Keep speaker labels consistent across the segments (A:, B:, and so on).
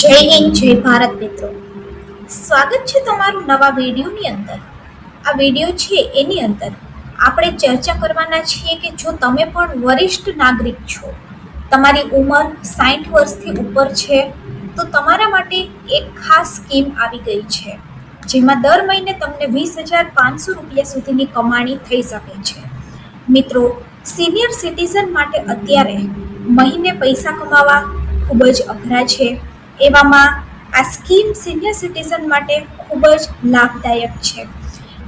A: જય હિન્દ, જય ભારત મિત્રો. સ્વાગત છે તમારું નવા વિડીયોની અંદર. આ વીડિયો છે એની અંદર. આપણે ચર્ચા કરવાના છીએ કે જો તમે પણ વરિષ્ઠ નાગરિક છો, તમારી ઉંમર સાઠ વર્ષથી ઉપર છે, તો તમારા માટે એક ખાસ સ્કીમ આવી ગઈ છે, જેમાં દર મહિને તમને વીસ હજાર પાંચસો રૂપિયા સુધીની કમાણી થઈ શકે છે. મિત્રો, સિનિયર સિટીઝન માટે અત્યારે મહિને પૈસા કમાવા ખૂબ જ અઘરા છે. એવામાં આ સ્કીમ સિનિયર સિટીઝન માટે ખૂબ જ લાભદાયક છે.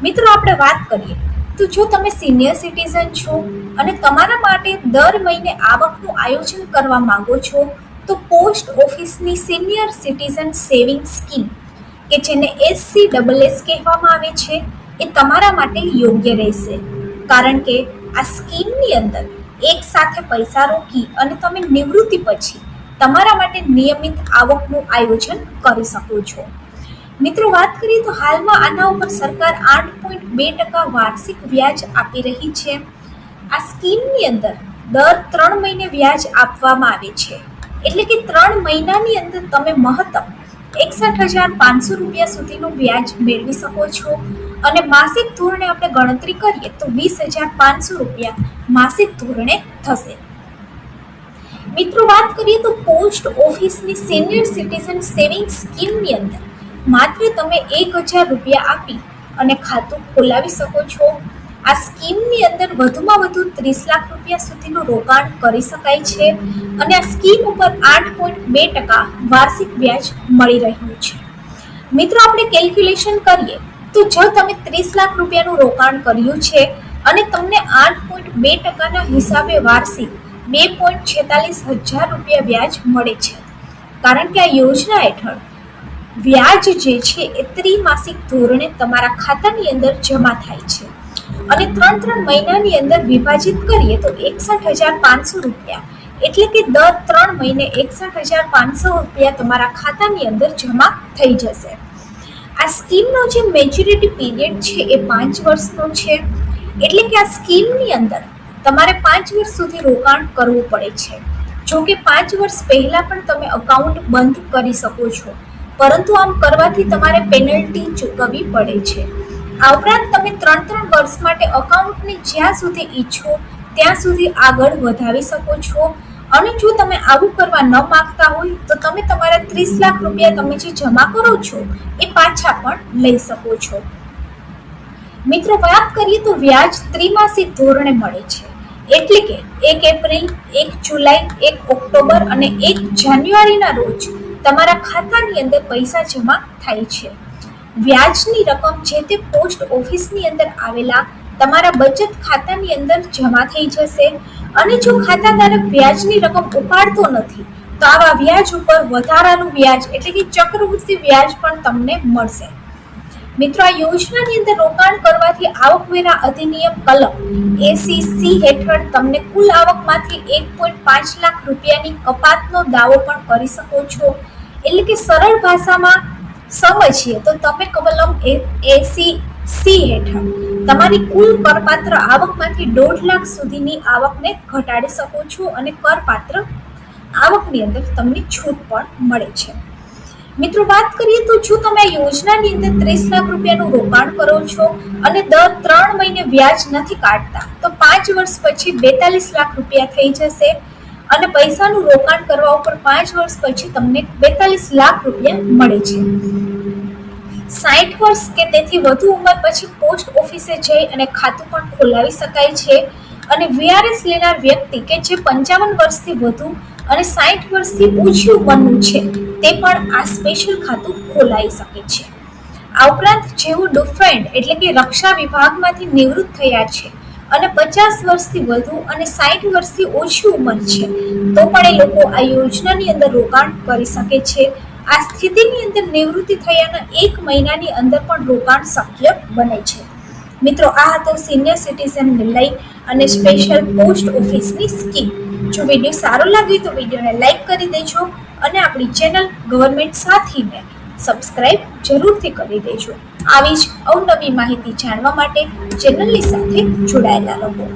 A: મિત્રો, આપણે વાત કરીએ, તો જો તમે સિનિયર સિટીઝન છો અને તમારા માટે દર મહિને આવકનું આયોજન કરવા માંગો છો, તો પોસ્ટ ઓફિસની સિનિયર સિટીઝન સેવિંગ સ્કીમ, કે જેને એસસી ડબલ એસ કહેવામાં આવે છે, એ તમારા માટે યોગ્ય રહેશે. કારણ કે આ સ્કીમની અંદર એક સાથે પૈસા રોકી અને તમે નિવૃત્તિ પછી તમારા માટે નિયમિત આવકનું આયોજન કરી શકો છો. મિત્રો, વાત કરીએ તો હાલમાં આના ઉપર સરકાર આઠ પોઈન્ટ બે ટકા વાર્ષિક વ્યાજ આપી રહી છે. આ સ્કીમની અંદર દર ત્રણ મહિને વ્યાજ આપવામાં આવે છે. એટલે કે ત્રણ મહિનાની અંદર તમે મહત્તમ એકસઠ હજાર પાંચસો રૂપિયા સુધીનું વ્યાજ મેળવી શકો છો. અને માસિક ધોરણે આપણે ગણતરી કરીએ તો વીસ હજાર પાંચસો રૂપિયા માસિક ધોરણે થશે. મિત્રો, વાત કરીએ તો પોસ્ટ ઓફિસની સિનિયર સિટીઝન સેવિંગ સ્કીમની અંદર માત્ર તમે એક હજાર રૂપિયા આપી અને ખાતું ખોલાવી શકો છો. આ સ્કીમની અંદર વધુમાં વધુ ત્રીસ લાખ રૂપિયા સુધીનું રોકાણ કરી શકાય છે અને આ સ્કીમ ઉપર આઠ પોઈન્ટ બે ટકા વાર્ષિક વ્યાજ મળી રહ્યું છે. મિત્રો, આપણે કેલ્ક્યુલેશન કરીએ તો જો તમે ત્રીસ લાખ રૂપિયાનું રોકાણ કર્યું છે અને તમને આઠ પોઈન્ટ બે ટકાના હિસાબે વાર્ષિક બે પોઈન્ટ છેતાલીસ હજાર રૂપિયા વ્યાજ મળે છે. કારણ કે આ યોજના હેઠળ વ્યાજ જે છે એ ત્રિમાસિક ધોરણે તમારા ખાતાની અંદર જમા થાય છે અને ત્રણ ત્રણ મહિનાની અંદર વિભાજિત કરીએ તો એકસઠ હજાર પાંચસો રૂપિયા. એટલે કે દર ત્રણ મહિને એકસઠ હજાર પાંચસો રૂપિયા તમારા ખાતાની અંદર જમા થઈ જશે. આ સ્કીમનો જે મેચ્યુરિટી પીરિયડ છે એ પાંચ વર્ષનો છે. એટલે કે આ સ્કીમની અંદર તમારે પાંચ વર્ષ સુધી રોકાણ કરવું પડે છે. જો કે પાંચ વર્ષ પહેલાં પણ તમે અકાઉન્ટ બંધ કરી શકો છો. પરંતુ આમ કરવાથી તમારે પેનલ્ટી ચૂકવવી પડે છે. આ ઉપરાંત તમે ત્રણ ત્રણ વર્ષ માટે અકાઉન્ટને જ્યાં સુધી ઈચ્છો, ત્યાં સુધી આગળ વધાવી શકો છો. અને જો તમે આવું કરવા ન માગતા હોય, તો તમે તમારા ત્રીસ લાખ રૂપિયા તમે જે જમા કરો છો, એ પાછા પણ લઈ શકો છો. મિત્રો, વાત કરીએ તો વ્યાજ ત્રિમાસિક ધોરણે મળે છે. એટલે કે એક એપ્રિલ, એક જુલાઈ, એક ઓક્ટોબર અને એક જાન્યુઆરીના રોજ તમારા ખાતાની અંદર પૈસા જમા થાય છે. વ્યાજની રકમ જે તે પોસ્ટ ઓફિસની અંદર આવેલા તમારા બચત ખાતાની અંદર જમા થઈ જશે અને જો ખાતાધારક વ્યાજની રકમ ઉપાડતો નથી, તો આવા વ્યાજ ઉપર વધારાનું વ્યાજ એટલે કે ચક્રવૃદ્ધિ વ્યાજ પણ તમને મળશે. મિત્રો, આ યોજનાની અંદર રોકાણ કરવાથી આવકવેરા અધિનિયમ કલમ એસી સી હેઠળ તમને કુલ આવકમાંથી એક પોઈન્ટ પાંચ લાખ રૂપિયાની કપાતનો દાવો પણ કરી શકો છો. એટલે કે સરળ ભાષામાં સમજીએ તો તમે કલમ એસી સી હેઠળ તમારી કુલ કરપાત્ર આવકમાંથી દોઢ લાખ સુધીની આવકને ઘટાડી શકો છો અને કરપાત્ર આવકની અંદર તમને છૂટ પણ મળે છે. મિત્રો, વાત કરીએ તો જો તમે યોજનાની અંદર ત્રીસ લાખ રૂપિયાનું રોકાણ કરો છો અને દર ત્રણ મહિને વ્યાજ નથી કાઢતા, તો પાંચ વર્ષ પછી બેતાલીસ લાખ રૂપિયા થઈ જશે અને પૈસાનું રોકાણ કરવા ઉપર પાંચ વર્ષ પછી તમને બેતાલીસ લાખ રૂપિયા મળે છે. સાઠ વર્ષ કે તેથી વધુ ઉંમર પછી પોસ્ટ ઓફિસે જઈ અને ખાતું પણ ખોલાવી શકાય છે અને વીઆરએસ લેનાર વ્યક્તિ કે જે પંચાવન વર્ષથી વધુ અને સાઠ વર્ષથી ઓછી ઉંમરનું છે તે પણ આ સ્પેશિયલ ખાતું ખોલાઈ શકે છે. આ ઉપરાંત જેઓ ડિફેન્ડ એટલે કે રક્ષા વિભાગમાંથી નિવૃત્ત થયા છે અને પચાસ વર્ષથી વધુ અને સાઠ વર્ષથી ઓછી ઉંમર છે, તો પણ એ લોકો આ યોજનાની અંદર રોકાણ કરી શકે છે. આ સ્થિતિની અંદર નિવૃત્તિ થયાના એક મહિનાની અંદર પણ રોકાણ શક્ય બને છે. મિત્રો, આ હતો સિનિયર સિટીઝનને લઈ અને સ્પેશિયલ પોસ્ટ ઓફિસની સ્કીમ જો વીડિયો સારો લાગ્યો તો વિડીયોને લાઈક કરી દેજો. અને આપણી ચેનલ ગવર્મેન્ટ સાથીને સબસ્ક્રાઇબ જરૂરથી કરી દેજો. આવી જ અવનવી માહિતી જાણવા માટે ચેનલની સાથે જોડાયેલા રહો.